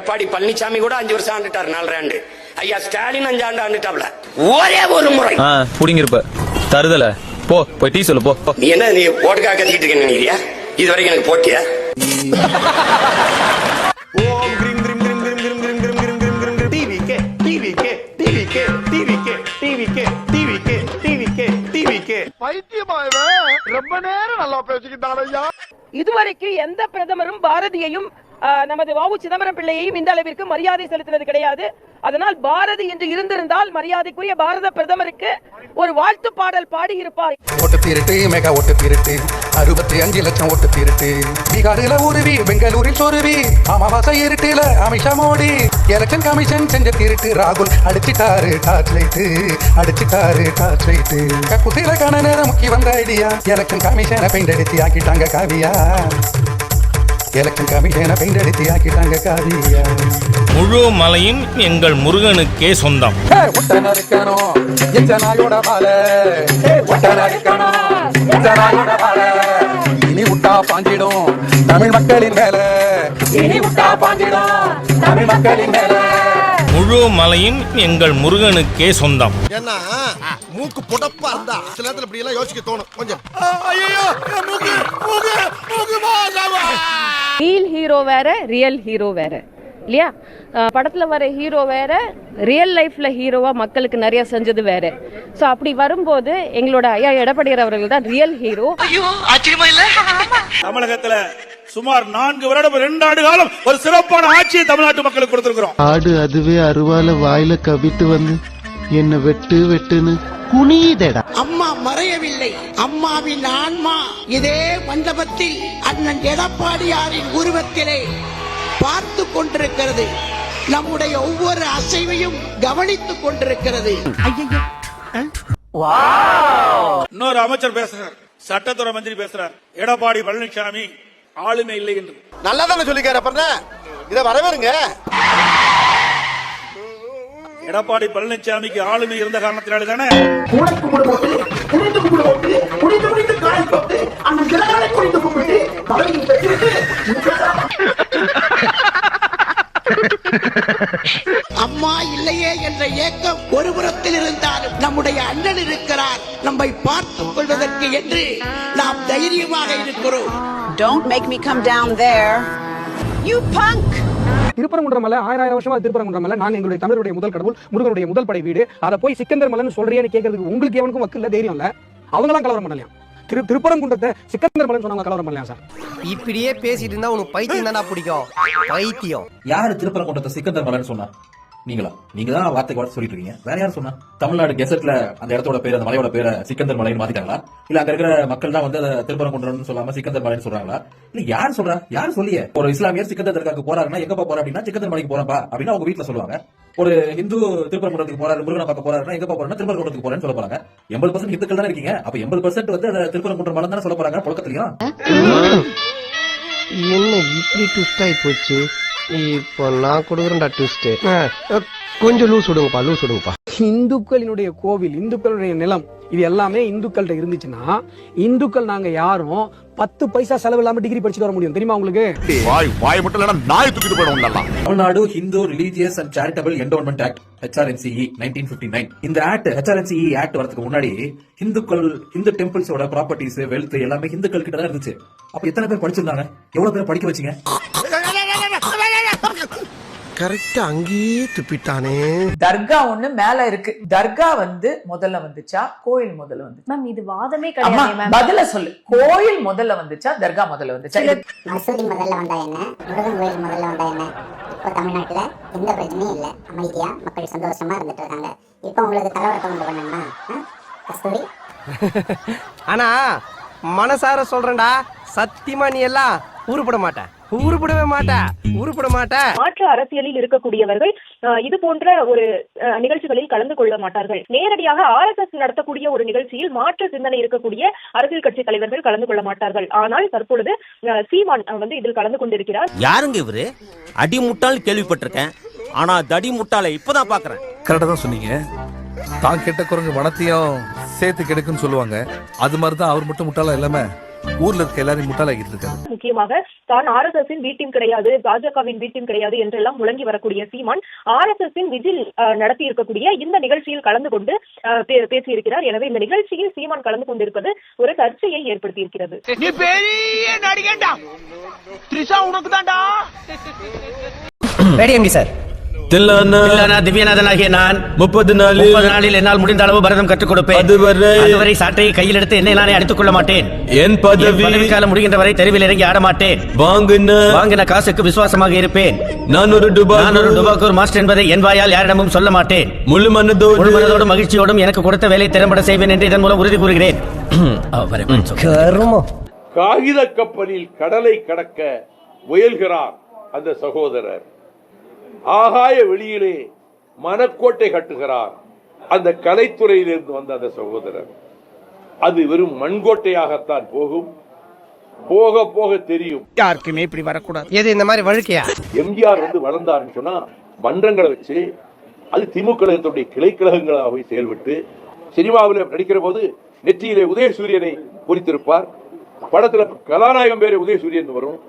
எடப்பாடி பழனிசாமி கூட அஞ்சு வருஷம் ஆண்டுட்டார் நாலு ஆண்டு ஐயா ஸ்டாலின் அஞ்சு ஆண்டு ஆண்டுட்டாப்ல ஒரே ஒரு முறை புடிங்கிருப்ப தருதல போ போய் டீ சொல்லு போ நீ என்ன நீ ஓட்டுக்காக கத்திட்டு இருக்கேன்னு நினைக்கிறியா இது வரைக்கும் எனக்கு போட்டியா இதுவரைக்கும் எந்த பிரதமரும் பாரதியையும் நமது வாவு சிதம்பரம் பிள்ளையையும் இந்த அளவிற்கு மரியாதை செலுத்தினது கிடையாது. அதனால் பாரதி என்று இருந்திருந்தால் மரியாதைக்குரிய பாரத பிரதமருக்கு ஒரு வாழ்த்து பாடல் பாடி இருப்பார். ஓட்டு திருட்டு மெகா ஓட்டு திருட்டு அறுபத்தி அஞ்சு லட்சம் ஓட்டு திருட்டு. பீகாரில உருவி பெங்களூரில் சொருவி அமாவாசை இருட்டில அமிஷா மோடி. எலெக்ஷன் கமிஷன் செஞ்ச திருட்டு ராகுல் அடிச்சுட்டாரு டார்ச் லைட்டு அடிச்சுட்டாரு டார்ச் லைட்டு. கக்குசில கன நேரம் முக்கி வந்த ஐடியா. எலெக்ஷன் கமிஷனை பெயிண்ட் அடித்து ஆக்கிட்டாங்க காவியா. எலெக்ஷன் கமிஷனை பெயிண்ட் அடித்து ஆக்கிட்டாங்க காவியா முழு மலையும் எங்கள் முருகனுக்கே சொந்தம். இனி விட்டா பாஞ்சிடும் தமிழ் மக்களின் மேல. இனி விட்டா பாஞ்சிடும் தமிழ் மக்களின் மேல. முழு மலையும் எங்கள் முருகனுக்கே சொந்தம். ஏன்னா மூக்கு புடப்பா இருந்தா சில நேரத்துல இப்படி எல்லாம் யோசிக்க தோணும். கொஞ்சம். ரீல் ஹீரோ வேற ரியல் ஹீரோ வேற. இல்லையா? படத்துல வர ஹீரோ வேற ரியல் லைஃப்ல ஹீரோவா மக்களுக்கு நிறைய செஞ்சது வேற. ஸோ அப்படி வரும்போது எங்களோட ஐயா எடப்பாடியார் அவர்கள் தான் ரியல் ஹீரோ தமிழகத்துல சுமார் நான்கு வருடம் ரெண்டு ஆண்டு காலம் ஒரு சிறப்பான ஆட்சியை தமிழ்நாட்டு மக்களுக்கு கொடுத்திருக்கிறோம். ஆடு அதுவே அருவால வாயில கவிட்டு வந்து என்ன வெட்டு வெட்டுன்னு குனியுதேடா. அம்மா மறையவில்லை. அம்மாவின் ஆன்மா இதே மண்டபத்தில் அண்ணன் எடப்பாடியாரின் உருவத்திலே பார்த்து கொண்டிருக்கிறது. நம்முடைய ஒவ்வொரு அசைவையும் கவனித்துக் கொண்டிருக்கிறது. இன்னொரு அமைச்சர் பேசுறார். சட்டத்துறை மந்திரி பேசுறார். எடப்பாடி பழனிசாமி ஆளுமை இல்லை என்று. நல்லா தானே சொல்லிக்காரு அப்புறம் இத வரவேறுங்க. எடப்பாடி பழனிசாமிக்கு ஆளுமை இருந்த காரணத்தினால தானே? அம்மா இல்லையே என்ற ஏக்கம் ஒரு புறத்தில் இருந்தாலும் நம்முடைய அண்ணன் இருக்கிறார். நம்மை பார்த்துக் கொள்வதற்கு என்று நாம் தைரியமாக இருக்கிறோம். Don't make me come down there. You punk! Thiruparankundram மலை ஆயிரம் ஆயிரம் வருஷமா திருப்பரங்குன்றம் மலை நாங்க எங்களுடைய தமிழருடைய முதல் கடவுள் முருகனுடைய முதல் படை வீடு. அதை போய் சிக்கந்தர் மலைன்னு சொல்றியேன்னு கேட்கறதுக்கு உங்களுக்கு எவனுக்கும் வக்கு இல்ல தைரியம் இல்ல. அவங்களாம் கலவரம் பண்ணலையாம் திரு திருப்பரங்குன்றத்தை சிக்கந்தர் மலைன்னு சொன்னவங்க கலவரம் பண்ணலையா சார்? இப்படியே பேசிட்டு இருந்தா உனக்கு பைத்தியம் தானா பிடிக்கும். பைத்தியம். யாரு திருப்பரங்குன்றத்தை சிக்கந்தர் மலைன்னு சொன்னா? நீங்களா? நீங்க தான் வார்த்தை வார்த்தை சொல்லிட்டு இருக்கீங்க வேற யார் சொன்னா? தமிழ்நாடு கெசட்ல அந்த இடத்தோட பேர் அந்த மலையோட பேரை சிக்கந்தர் மலைன்னு மாத்திட்டாங்களா? இல்ல அங்க இருக்கிற மக்கள் தான் வந்து அதை திருப்பரங்குன்றம்னு சொல்லாம சிக்கந்தர் மலைன்னு சொல்றாங்களா? இல்ல யார் சொல்றா? யார் சொல்லியே? ஒரு இஸ்லாமியர் சிக்கந்தர் தர்காக்கு போறாருன்னா எங்க போற அப்படின்னா சிக்கந்தர் மலைக்கு போறப்பா அப்படின்னு அவங்க வீட்டுல சொல்லுவாங்க. ஒரு இந்து திருப்பரங்குன்றத்துக்கு போறாரு முருகனை பார்க்க போறாருன்னா எங்க போறா திருப்பரங்குன்றத்துக்கு போறேன்னு சொல்ல போறாங்க. எண்பது பர்சன்ட் இந்துக்கள் தானே இருக்கீங்க. அப்ப எண்பது பர்சன்ட் வந்து அந்த திருப்பரங்குன்றம் மலை தானே சொல்ல போறாங்க புழக்கத்திலையும். என்ன இப்படி ட்விஸ்ட் ஆகி போச்சு? இப்போ நான் கொடுக்குறேன்டா ட்விஸ்ட் கொஞ்சம் லூஸ் விடுங்கப்பா லூஸ் விடுங்கப்பா. இந்துக்களினுடைய கோவில் இந்துக்களுடைய நிலம் இது எல்லாமே இந்துக்கள்கிட்ட இருந்துச்சுன்னா இந்துக்கள் நாங்க யாரும் பத்து பைசா செலவு இல்லாம டிகிரி படிச்சுட்டு வர முடியும். தெரியுமா உங்களுக்கு? வாய் வாய் மட்டும் இல்லைன்னா நாய் தூக்கிட்டு போயிடும் Tamil Nadu Hindu religious and charitable endowment act HRNCE nineteen fifty nine இந்த ஆக்ட் ஹெச்ஆர்என்சிஇ ஆக்ட் வரதுக்கு முன்னாடி ஹிந்துக்கள் ஹிந்து டெம்பிள்ஸோட ப்ராப்பர்ட்டிஸ் வெல்த் எல்லாமே ஹிந்துக்கள் கிட்ட தான் இருந்துச்சு. அப்ப எத்தனை பேர் படிச்சிருந்தாங்க? எவ்வளவு பேர் படிக்க வச்சீங்க? கரெக்டா அங்கேயே துப்பிட்டானே. தர்கா ஒண்ணு மேல இருக்கு. தர்கா வந்து முதல்ல வந்துச்சா? கோயில் முதல்ல வந்துச்சா? மேம் இது வாதமே அம்மா, பதில சொல்லு. கோயில் முதல்ல வந்துச்சா? தர்கா முதல்ல வந்துச்சா? மசூதி முதல்ல வந்தா என்ன? முருகன் கோயில் முதல்ல வந்தா என்ன? இப்போ தமிழ்நாட்டுல எந்த பிரச்சனையும் இல்லை. அமைதியா மக்கள் சந்தோஷமா இருந்துட்டு இருக்காங்க. இப்போ உங்களுக்கு கலவரத்தை கொண்டு பண்ணணும்னா ஆ? கஸ்தூரி. ஆனா மனசார சொல்றேன்டா. சத்தியமா நீ எல்லாம் உருப்பட மாட்ட. உருப்படவே மாட்ட உருப்பட மாட்ட. மாற்று அரசியலில் இருக்கக்கூடியவர்கள் இது போன்ற ஒரு நிகழ்ச்சிகளில் கலந்து கொள்ள மாட்டார்கள். நேரடியாக ஆர்எஸ்எஸ் நடத்தக்கூடிய ஒரு நிகழ்ச்சியில் மாற்று சிந்தனை இருக்கக்கூடிய அரசியல் கட்சி தலைவர்கள் கலந்து கொள்ள மாட்டார்கள். ஆனால் தற்பொழுது சீமான் வந்து இதில் கலந்து கொண்டிருக்கிறார். யாருங்க இவரு? அடி முட்டாள் கேள்விப்பட்டிருக்கேன். ஆனா தடி முட்டாளை இப்பதான் பாக்குறேன். கரெக்டா தான் சொன்னீங்க. தான் கெட்ட குரங்கு வனத்தையும் சேர்த்து கெடுக்குன்னு சொல்லுவாங்க. அது மாதிரி தான் அவர் மட்டும் முட்டாளா இல்லாம ஊர்ல இருக்க எல்லாரையும் முட்டாளாக்கிட்டு இருக்காரு. முக்கியமாக தான் R S S B team கிடையாது பாஜகவின் பி டீம் கிடையாது என்றெல்லாம் முழங்கி வரக்கூடிய Seeman R S S vigil நடத்தி இருக்கக்கூடிய இந்த நிகழ்ச்சியில் கலந்து கொண்டு பேசியிருக்கிறார். எனவே இந்த நிகழ்ச்சியில் சீமான் கலந்து கொண்டிருப்பது ஒரு சர்ச்சையை ஏற்படுத்தி இருக்கிறது நீ பெரிய நடிகண்டா த்ரிஷா உனக்கு தான்டா ரெடி சார்? திவ்யநாதனாகிய நான் முப்பது நாள் முப்பது நாளில் என்னால் முடிந்த அளவு பரதம் கற்றுக் கொடுப்பேன். அதுவரை அதுவரை சாட்டையை கையில் எடுத்து என்னை நானே அடித்துக் கொள்ள மாட்டேன். என் பதவி பதவிக்காலம் முடிகின்ற வரை தெருவில் இறங்கி ஆட மாட்டேன். வாங்கின வாங்கின காசுக்கு விசுவாசமாக இருப்பேன். நான் ஒரு டுபாய் நான் ஒரு டுபாக்கூர் மாஸ்டர் என்பதை என் வாயால் யாரிடமும் சொல்ல மாட்டேன். முழு மனதோடு முழு மனதோடும் மகிழ்ச்சியோடும் எனக்கு கொடுத்த வேலை திறம்பட செய்வேன் என்று இதன் மூலம் உறுதி கூறுகிறேன். காகித கப்பலில் கடலை கடக்க முயல்கிறார் அந்த சகோதரர். ஆகாய வெளியிலே மனக்கோட்டை கட்டுகிறார். அந்த கலைத்துறையிலிருந்து வந்த அந்த சகோதரர். அது வெறும் மண்கோட்டையாகத்தான் போகும். போக போக தெரியும். யாருக்குமே இப்படி வரக்கூடாது. எது இந்த மாதிரி வழுக்கையா? எம்ஜிஆர் வந்து வளர்ந்தாருன்னு சொன்னா மன்றங்களை வச்சு அது திமுக கழகத்துடைய கிளை கழகங்களாக செயல்பட்டு சினிமாவில் நடிக்கிற போது நெற்றியிலே உதயசூரியனை பொறித்திருப்பார். படத்துல கதாநாயகம் பேரே உதயசூரியன் வரும்.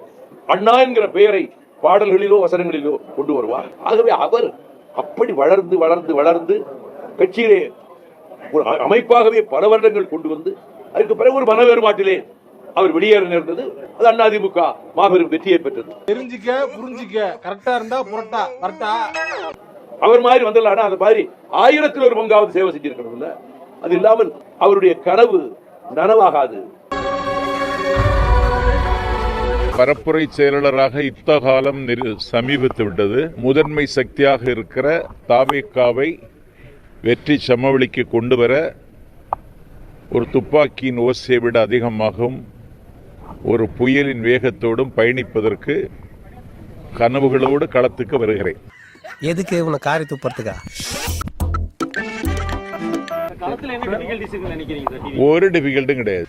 அண்ணா என்கிற பெயரை பாடல்களிலோ வசனங்களிலோ கொண்டு வருவார். ஆகவே அவர் அப்படி வளர்ந்து வளர்ந்து வளர்ந்து கட்சியிலே ஒரு அமைப்பாகவே பல வருடங்கள் கொண்டு வந்து அதுக்கு பிறகு ஒரு மன வேறுபாட்டிலே அவர் வெளியேற நேர்ந்தது. அது அதிமுக மாபெரும் வெற்றியை பெற்றது. தெரிஞ்சுக்க புரிஞ்சுக்க. கரெக்டா இருந்தா புரட்டா கரெக்டா. அவர் மாதிரி வந்துடலாம் அது மாதிரி ஆயிரத்தில் ஒரு பங்காவது சேவை செஞ்சிருக்கணும்ல அது இல்லாமல் அவருடைய கனவு நனவாகாது. பரப்புரை செயலாளராக யுத்த காலம் நெரு- சமீபித்து விட்டது. முதன்மை சக்தியாக இருக்கிற தாவேக்காவை வெற்றி சமவெளிக்கு கொண்டு வர ஒரு துப்பாக்கியின் ஓசையை விட அதிகமாகவும் ஒரு புயலின் வேகத்தோடும் பயணிப்பதற்கு கனவுகளோடு களத்துக்கு வருகிறேன். எதுக்கு உன காரி துப்புறதுக்கா? ஒரு டிஃபிகல்ட்டும் கிடையாது.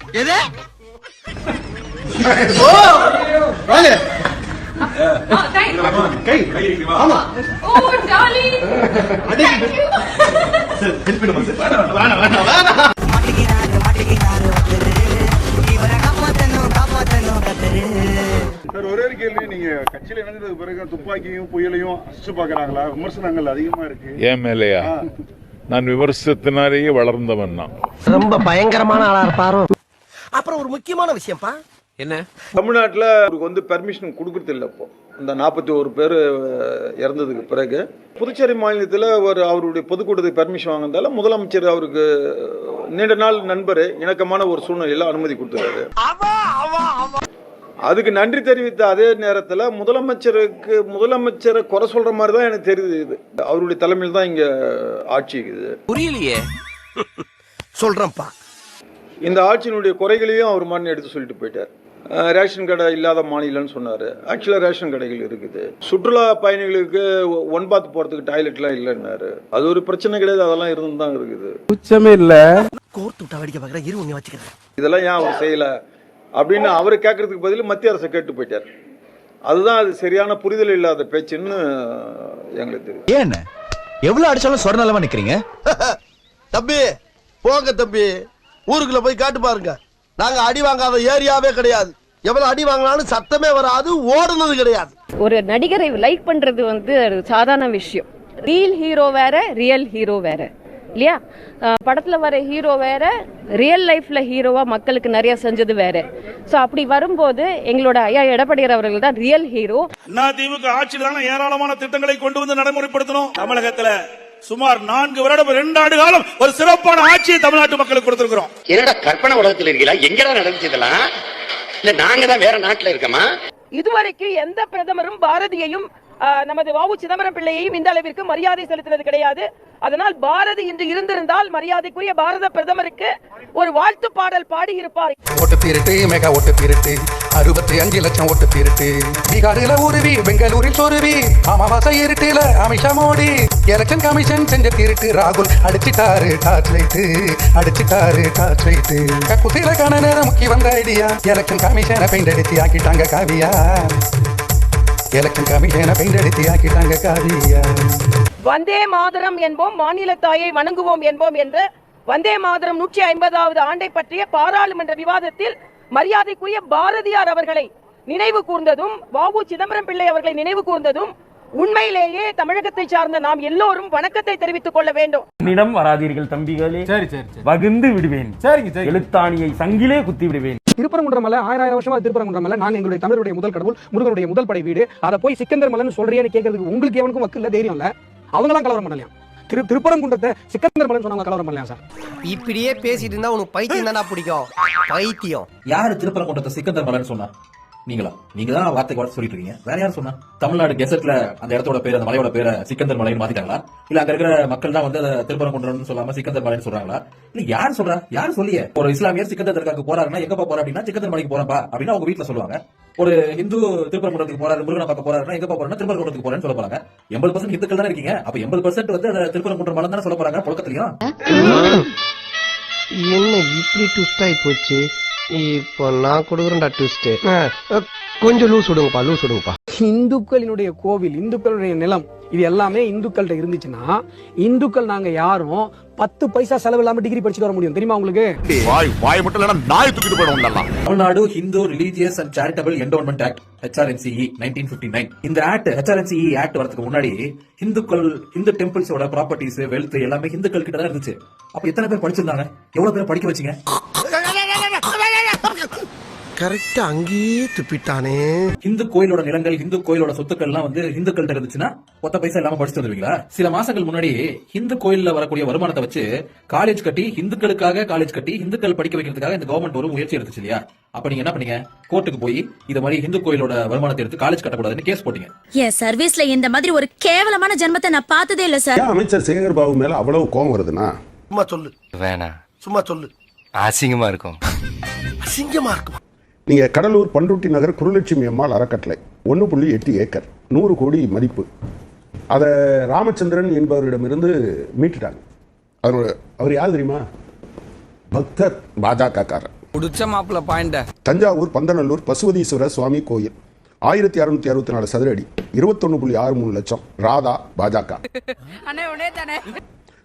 சார் ஒரே ஒரு கேள்வி. நீங்க கட்சியில இணைஞ்சதுக்கு பிறகு துப்பாக்கியும் புயலையும் அசிச்சு பாக்குறாங்களா விமர்சனங்கள் அதிகமா இருக்கு. ஏன் மேலையா? நான் விமர்சனத்தினாலேயே வளர்ந்தவன் நான். ரொம்ப பயங்கரமான ஆளா இருப்பாரோ? அப்புறம் ஒரு முக்கியமான விஷயம்ப்பா. என்ன? தமிழ்நாட்டுல அவருக்கு வந்து பெர்மிஷன் கொடுக்கறது இல்ல இப்போ. இந்த நாற்பத்தி ஒரு பேர் இறந்ததுக்கு பிறகு. புதுச்சேரி மாநிலத்தில் ஒரு அவருடைய பொதுக்கூட்டத்துக்கு பெர்மிஷன் வாங்கினதால முதலமைச்சர் அவருக்கு நீண்ட நாள் நண்பர் இணக்கமான ஒரு சூழ்நிலையில அனுமதி கொடுத்துருக்காரு. அதுக்கு நன்றி தெரிவித்த அதே நேரத்தில் முதலமைச்சருக்கு முதலமைச்சரை குறை சொல்ற மாதிரி தான் எனக்கு தெரியுது இது. அவருடைய தலைமையில் தான் இங்க ஆட்சி இருக்குது. புரியலையே. சொல்றேன்ப்பா. இந்த ஆட்சியினுடைய குறைகளையும் அவர் மாதிரி எடுத்து சொல்லிட்டு போயிட்டார். ரேஷன் கடை இல்லாத மாநிலம்னு சொன்னார். ஆக்சுவலாக ரேஷன் கடைகள் இருக்குது. சுற்றுலா பயணிகளுக்கு ஒ- ஒன் பாத் போகிறதுக்கு டாய்லெட்லாம் இல்லைன்னாரு. அது ஒரு பிரச்சனை கிடையாது அதெல்லாம் இருந்து தான் இருக்குது. உச்சமே இல்ல. கோர்த்து விட்டா வேடிக்கை பார்க்குறேன் இரு வச்சுக்கிறேன். இதெல்லாம் ஏன் அவர் செய்யலை? அப்படின்னு அவர் கேட்கறதுக்கு பதில் மத்திய அரசை கேட்டு போயிட்டார். அதுதான் அது சரியான புரிதல் இல்லாத பேச்சுன்னு எங்களுக்கு தெரியும் ஏன் எவ்வளவு அடிச்சாலும் சொர நிலமா நிக்கிறீங்க? தம்பி போங்க தம்பி. ஊருக்குள்ள போய் காட்டு பாருங்க. நாங்க அடி வாங்காத ஏரியாவே கிடையாது. எவ்வளவு அடி வாங்கினாலும் சத்தமே வராது ஓடுனது கிடையாது. ஒரு நடிகரை லைக் பண்றது வந்து சாதாரண விஷயம். ரீல் ஹீரோ வேற ரியல் ஹீரோ வேற. இல்லையா? படத்துல வர ஹீரோ வேற ரியல் லைஃப்ல ஹீரோவா மக்களுக்கு நிறைய செஞ்சது வேற. ஸோ அப்படி வரும்போது எங்களோட ஐயா எடப்பாடியார் அவர்கள் தான் ரியல் ஹீரோ அதிமுக ஆட்சியில் தானே ஏராளமான திட்டங்களை கொண்டு வந்து நடைமுறைப்படுத்தணும். தமிழகத்துல சுமார் நான்கு வருடம் இரண்டு ஆண்டு காலம் ஒரு சிறப்பான ஆட்சியை தமிழ்நாட்டு மக்களுக்கு கொடுத்திருக்கிறோம். என்னடா கற்பனை உலகத்தில் இருக்கீங்களா? எங்கடா நடந்துச்சு இதெல்லாம்? இல்ல நாங்க தான் வேற நாட்டுல இருக்கோமா? இதுவரைக்கும் எந்த பிரதமரும் பாரதியையும் ஆஹ், நமது வாவு சிதம்பரம் பிள்ளையையும் இந்த அளவிற்கு மரியாதை செலுத்தினது கிடையாது. அதனால் பாரதி இன்று இருந்திருந்தால் மரியாதைக்குரிய பாரத பிரதமருக்கு ஒரு வாழ்த்து பாடல் பாடி இருப்பார் ஓட்டு திருட்டு மெகா ஓட்டு திருட்டு. அறுபத்தி அஞ்சு லட்சம் ஓட்டு திருட்டு. பீகாரில உருவி பெங்களூரில் சொருவி அமாவாசை இருட்டுல அமிஷா மோடி. எலெக்ஷன் கமிஷன் செஞ்ச திருட்டு. ராகுல் அடிச்சிட்டாரு டார்ச் லைட்டு அடிச்சிட்டாரு டார்ச் லைட்டு கக்குசில கன நேரம் முக்கி வந்த ஐடியா. எலெக்ஷன் கமிஷனை பெயிண்ட் அடித்து ஆக்கிட்டாங்க காவியா. எலெக்ஷன் கமிஷனை பெயிண்ட் அடித்து ஆக்கிட்டாங்க காவியா. வந்தே மாதரம் என்போம் மாநில தாயை வணங்குவோம் என்போம் என்ற வந்தே மாதரம் நூற்றி ஐம்பதாவது ஆண்டை பற்றிய பாராளுமன்ற விவாதத்தில் மரியாதைக்குரிய பாரதியார் அவர்களை நினைவு கூர்ந்ததும் வாவு சிதம்பரம் பிள்ளை அவர்களை நினைவு கூர்ந்ததும் உண்மையிலேயே தமிழகத்தை சார்ந்த நாம் எல்லோரும் வணக்கத்தை தெரிவித்துக் கொள்ள வேண்டும். என்னிடம் வராதீர்கள் தம்பிகளே. சரி சரி வகுந்து விடுவேன். சரிங்க சரி எழுத்தாணியை சங்கிலே குத்தி விடுவேன். திருப்பரங்குன்றம் மலை ஆயிரம் ஆயிரம் வருஷமா திருப்பரங்குன்றம் மலை. நாங்க எங்களுடைய தமிழருடைய முதல் கடவுள் முருகனுடைய முதல் படை வீடு. அதை போய் சிக்கந்தர் மலைன்னு சொல்றியேன்னு கேட்கறதுக்கு உங்களுக்கு எவனுக்கும் வக்கு இல்ல தைரியம் இல்ல. அவங்களாம் கலவரம் பண்ணலையாம் திரு திருப்பரங்குன்றத்தை சிக்கந்தர் மலைன்னு சொன்னவங்க கலவரம் பண்ணலையா சார்? இப்படியே பேசிட்டு இருந்தா உனக்கு பைத்தியம் தானா பிடிக்கும். பைத்தியம். யாரு திருப்பரங்குன்றத்தை சிக்கந்தர் மலைன்னு சொன்னா? நீங்களா? நீங்க தான் வார்த்தை கூட சொல்லிட்டு இருக்கீங்க. வேற யார் சொன்னா? தமிழ்நாடு கெசட்ல அந்த இடத்தோட பேர் அந்த மலையோட பேரை சிக்கந்தர் மலைன்னு மாத்திட்டாங்களா? இல்ல அங்க இருக்கிற மக்கள் தான் வந்து அதை திருப்பரங்குன்றம்னு சொல்லாம சிக்கந்தர் மலைன்னு சொல்றாங்களா? இல்ல யார் சொல்றா? யார் சொல்லியே? ஒரு இஸ்லாமியர் சிக்கந்தர் தர்காக்கு போறாருன்னா எங்கப்பா போற அப்படின்னா சிக்கந்தர் மலைக்கு போறப்பா அப்படின்னு அவங்க வீட்டுல சொல்லுவாங்க. ஒரு இந்து திருப்பரங்குன்றத்துக்கு போறாரு முருகனை பார்க்க போறாருன்னா எங்கப்பா போறேன்னா திருப்பரங்குன்றத்துக்கு போறேன்னு சொல்ல போறாங்க. எண்பது பர்சன்ட் இந்துக்கள் தானே இருக்கீங்க. அப்ப எண்பது பர்சன்ட் வந்து அதை திருப்பரங்குன்றம் மலை தானே சொல்ல போறாங்க புழக்கத்திலையும்? என்ன இப்படி ட்விஸ்ட் ஆகி போச்சு? இப்போ நான் கொடுக்குறேன்டா ட்விஸ்ட் கொஞ்சம் லூஸ் விடுங்கப்பா லூஸ் விடுங்கப்பா. இந்துக்களினுடைய கோவில் இந்துக்களுடைய நிலம் இது எல்லாமே இந்துக்கள்கிட்ட இருந்துச்சுன்னா இந்துக்கள் நாங்க யாரும் பத்து பைசா செலவு இல்லாம டிகிரி படிச்சுட்டு வர முடியும். தெரியுமா உங்களுக்கு? வாய் வாய் மட்டும் இல்லைன்னா நாய் தூக்கிட்டு போயிடும் Tamil Nadu Hindu religious and charitable endowment act HRNCE nineteen fifty nine இந்த ஆக்ட் ஹெச்ஆர்என்சிஇ ஆக்ட் வரதுக்கு முன்னாடி ஹிந்துக்கள் ஹிந்து டெம்பிள்ஸோட ப்ராப்பர்ட்டிஸ் வெல்த் எல்லாமே ஹிந்துக்கள் கிட்ட தான் இருந்துச்சு. அப்ப எத்தனை பேர் படிச்சிருந்தாங்க? எவ்வளவு பேர் படிக்க வச்சீங்க? கரெக்டா அங்கேயே துப்பிட்டானே. இந்து கோயிலோட நிலங்கள் இந்து கோயிலோட சொத்துக்கள் எல்லாம் வந்து இந்துக்கள்கிட்ட இருந்துச்சுன்னா ஒத்த பைசா இல்லாம படிச்சு வந்துருவீங்களா? சில மாசங்கள் முன்னாடி இந்து கோயில்ல வரக்கூடிய வருமானத்தை வச்சு காலேஜ் கட்டி இந்துக்களுக்காக காலேஜ் கட்டி இந்துக்கள் படிக்க வைக்கிறதுக்காக இந்த கவர்மெண்ட் ஒரு முயற்சி எடுத்துச்சு இல்லையா? அப்ப நீங்க என்ன பண்ணீங்க? கோர்ட்டுக்கு போய் இது மாதிரி இந்து கோயிலோட வருமானத்தை எடுத்து காலேஜ் கட்டக்கூடாதுன்னு கேஸ் போட்டீங்க. என் சர்வீஸ்ல இந்த மாதிரி ஒரு கேவலமான ஜென்மத்தை நான் பார்த்ததே இல்ல சார் அமைச்சர் சேகர் பாபு மேல அவ்வளவு கோவம் வருதுன்னா? சும்மா சொல்லு. வேணாம். சும்மா சொல்லு. அசிங்கமா இருக்கும். அசிங்கமா இருக்கும்? நீங்க கடலூர் பண்ருட்டி நகர் குருலட்சுமி அம்மாள் அறக்கட்டளை ஒன்று புள்ளி எட்டு ஏக்கர் நூறு கோடி மதிப்பு. அதை ராமச்சந்திரன் என்பவரிடமிருந்து மீட்டுட்டாங்க. அவர் அவர் யார் தெரியுமா? பக்தர் பாஜக காரர் புடிச்ச மாப்பிள்ள பாயிண்ட. தஞ்சாவூர் பந்தநல்லூர் பசுவதீஸ்வரர் சுவாமி கோயில் ஆயிரத்தி அறுநூத்தி அறுபத்தி நாலு சதுரடி இருபத்தொன்னு புள்ளி ஆறு மூணு லட்சம் ராதா பாஜக.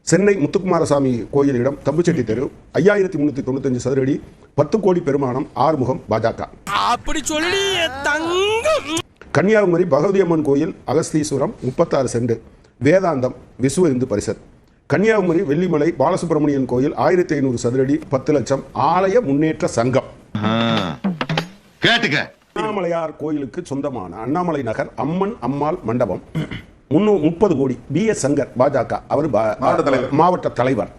சென்னை முத்துக்குமாரசாமி கோயில் இடம் தம்புச்செட்டி தெரு ஐயாயிரத்தி முன்னூத்தி தொண்ணூத்தஞ்சு சதுரடி பத்து கோடி பெருமானம் ஆறுமுகம் பாஜக. அப்படி சொல்லி தங்கம். கன்னியாகுமரி பகவதி அம்மன் கோயில் அகஸ்தீஸ்வரம் முப்பத்தாறு சென்ட் வேதாந்தம் விசுவ இந்து பரிஷத் கன்னியாகுமரி வெள்ளிமலை பாலசுப்ரமணியன் கோயில் ஆயிரத்தி ஐநூறு சதுரடி பத்து லட்சம் ஆலய முன்னேற்ற சங்கம். கேட்டுக்க. அண்ணாமலையார் கோயிலுக்கு சொந்தமான அண்ணாமலை நகர் அம்மன் அம்மாள் மண்டபம். முன்னூ முப்பது கோடி பி எஸ் சங்கர் பாஜக. அவர் மாவட்ட தலைவர்.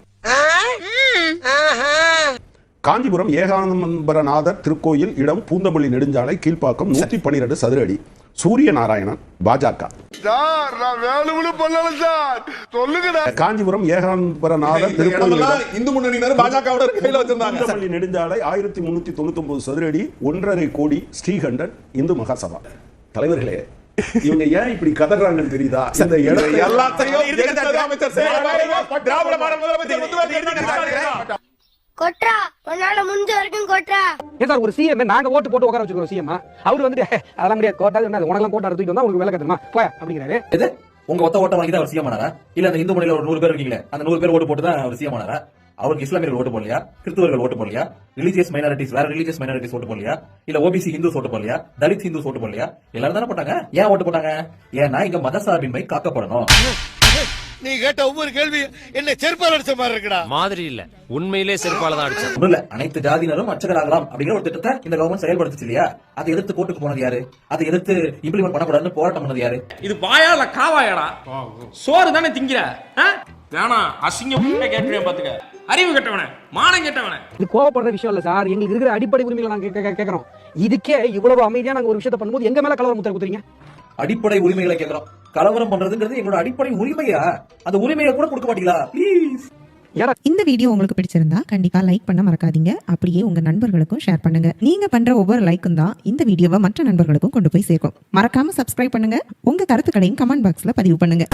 காஞ்சிபுரம் ஏகானம்பரநாதர் திருக்கோயில் இடம் பூந்தமல்லி நெடுஞ்சாலை கீழ்ப்பாக்கம் நூத்தி பன்னிரண்டு சதுர அடி சூரிய நாராயணன் பாஜக காஞ்சிபுரம் ஏகானம்பரநாதர் திருக்கோயில் நெடுஞ்சாலை ஆயிரத்தி முன்னூத்தி தொண்ணூத்தி ஒன்பது சதுர அடி ஒன்றரை கோடி ஸ்ரீகண்டன் இந்து மகாசபா. தலைவர்களே இவங்க ஏன் இப்படி கதறாங்கன்னு தெரியுதா? இந்த எல்லாத்தையும் அமைச்சர் திராவிட மாடல் முதலமைச்சர் கொட்ரா உன்னால முடிஞ்ச வரைக்கும் கொட்ரா சார் ஒரு சிஎம் நாங்க ஓட்டு போட்டு உட்கார வச்சிருக்கோம் சிஎம் அவர் வந்துட்டு "ஹே, அதெல்லாம் முடியாது கோட்டா என்ன உனக்கெல்லாம் கோட்டா தூக்கிட்டு வந்தா உங்களுக்கு வேலை கட்டணுமா? போய் அப்படிங்கிறாரு. எது? உங்க ஒத்த ஓட்ட வாங்கி தான் அவர் சிஎம் ஆனாரா? இல்ல அந்த இந்து மொழியில ஒரு நூறு பேர் இருக்கீங்களே அந்த நூறு பேர் ஓட்டு போட்டு தான் அவர் சிஎம் ஆனாரா? அவருக்கு இஸ்லாமியர்கள் ஓட்டு போடலையா? கிறிஸ்துவர்கள் ஓட்டு போடலையா? ரிலீஜியஸ் மைனாரிட்டிஸ் வேற ரிலீஜியஸ் மைனாரிட்டிஸ் ஓட்டு போடலையா? இல்ல ஓபிசி ஹிந்துஸ் ஓட்டு போடலையா? தலித் ஹிந்துஸ் ஓட்டு போடலையா? எல்லாரும் தானே போட்டாங்க. ஏன் ஓட்டு போட்டாங்க? ஏன்னா இங்க மதசார்பின்மை காக்கப்படணும். நீ கேட்ட ஒவ்வொரு கேள்வி என்ன செருப்பால் அடிச்ச மாதிரி இருக்குடா. மாதிரி இல்ல. உண்மையிலே செருப்பால தான் அடிச்சேன். ஒண்ணும் இல்ல. அனைத்து ஜாதியினரும் அர்ச்சகராகலாம் அப்படிங்கிற ஒரு திட்டத்தை இந்த கவர்மெண்ட் செயல்படுத்துச்சு இல்லையா? அதை எதிர்த்து கோர்ட்டுக்கு போனது யாரு? அதை எதிர்த்து இம்ப்ளிமெண்ட் பண்ணக்கூடாதுன்னு போராட்டம் பண்ணது யாரு? இது வாயா இல்ல காவாயாடா. சோறு தானே திங்கிற வேணாம் அசிங்கம். கேட்டுவேன் பாத்துக்க அறிவு கெட்டவன மானம் கெட்டவன. இது கோவப்படுற விஷயம் இல்ல சார். எங்களுக்கு இருக்கிற அடிப்படை உரிமைகளை நாங்க கேட்கறோம் இதுக்கே இவ்வளவு அமைதியா நாங்க ஒரு விஷயத்தை பண்ணும்போது எங்க மேல கலவரம் முத்திர குத்துறீங்க? அடிப்படை உரிமைகளை கேட்கிறோம் கலவரம் பண்றதுங்கிறது எங்களோட அடிப்படை உரிமையா? அந்த உரிமையை கூட கொடுக்க மாட்டீங்களா? ப்ளீஸ் இந்த வீடியோ உங்களுக்கு பிடிச்சிருந்தா கண்டிப்பா லைக் பண்ண மறக்காதீங்க. அப்படியே உங்க நண்பர்களுக்கும் ஷேர் பண்ணுங்க. நீங்க பண்ற ஒவ்வொரு லைக்கும் தான் இந்த வீடியோவை மற்ற நண்பர்களுக்கும் கொண்டு போய் சேர்க்கும். மறக்காம சப்ஸ்கிரைப் பண்ணுங்க. உங்க கருத்துக்களையும் கமெண்ட் பாக்ஸ்ல பதிவு பண்ணுங்க.